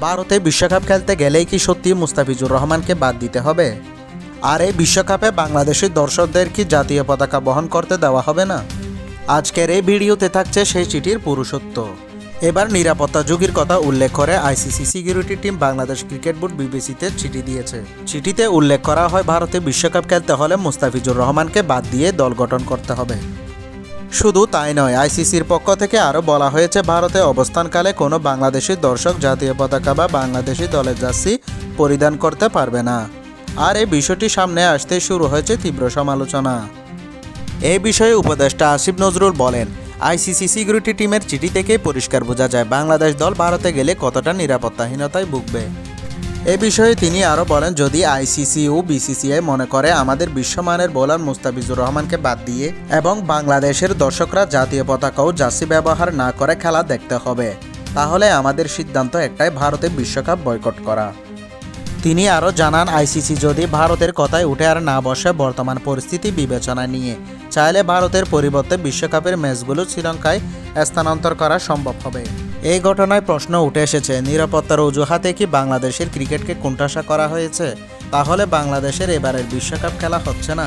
ভারতে বিশ্বকাপ খেলতে গেলেই কি সত্যি মুস্তাফিজুর রহমানকে বাদ দিতে হবে? আর এই বিশ্বকাপে বাংলাদেশের দর্শকদের কি জাতীয় পতাকা বহন করতে দেওয়া হবে না? আজকের এই ভিডিওতে থাকছে সেই চিঠির পুরুষত্ব। এবার নিরাপত্তা ঝুঁকির কথা উল্লেখ করে ICC security team Bangladesh cricket board বিবিসিতে চিঠি দিয়েছে। চিঠিতে উল্লেখ করা হয়, ভারতে বিশ্বকাপ খেলতে হলে মুস্তাফিজুর রহমানকে বাদ দিয়ে দল গঠন করতে হবে। শুধু তাই নয়, আইসিসির পক্ষ থেকে আরও বলা হয়েছে, ভারতে অবস্থানকালে কোনো বাংলাদেশি দর্শক জাতীয় পতাকা বা বাংলাদেশি দলের জার্সি পরিধান করতে পারবে না। আর এই বিষয়টি সামনে আসতে শুরু হয়েছে তীব্র সমালোচনা। এই বিষয়ে উপদেষ্টা আসিফ নজরুল বলেন, আইসিসি সিকিউরিটি টিমের চিঠি থেকেই পরিষ্কার বোঝা যায়, বাংলাদেশ দল ভারতে গেলে কতটা নিরাপত্তাহীনতায় ভুগবে। এ বিষয়ে তিনি আরও বলেন, যদি আইসিসি ও বিসিসিআই মনে করে, আমাদের বিশ্বমানের বোলার মুস্তাফিজুর রহমানকে বাদ দিয়ে এবং বাংলাদেশের দর্শকরা জাতীয় পতাকাও জার্সি ব্যবহার না করে খেলা দেখতে হবে, তাহলে আমাদের সিদ্ধান্ত একটাই, ভারতে বিশ্বকাপ বয়কট করা। তিনি আরও জানান আইসিসি যদি ভারতের কথায় উঠে আর না বসে বর্তমান পরিস্থিতি বিবেচনা নিয়ে, চাইলে ভারতের পরিবর্তে বিশ্বকাপের ম্যাচগুলো শ্রীলঙ্কায় স্থানান্তর করা সম্ভব হবে। এই ঘটনায় প্রশ্ন উঠে এসেছে, নিরাপত্তার অজুহাতে কি বাংলাদেশের ক্রিকেটকে কোণঠাসা করা হয়েছে? তাহলে বাংলাদেশের এবারের বিশ্বকাপ খেলা হচ্ছে না।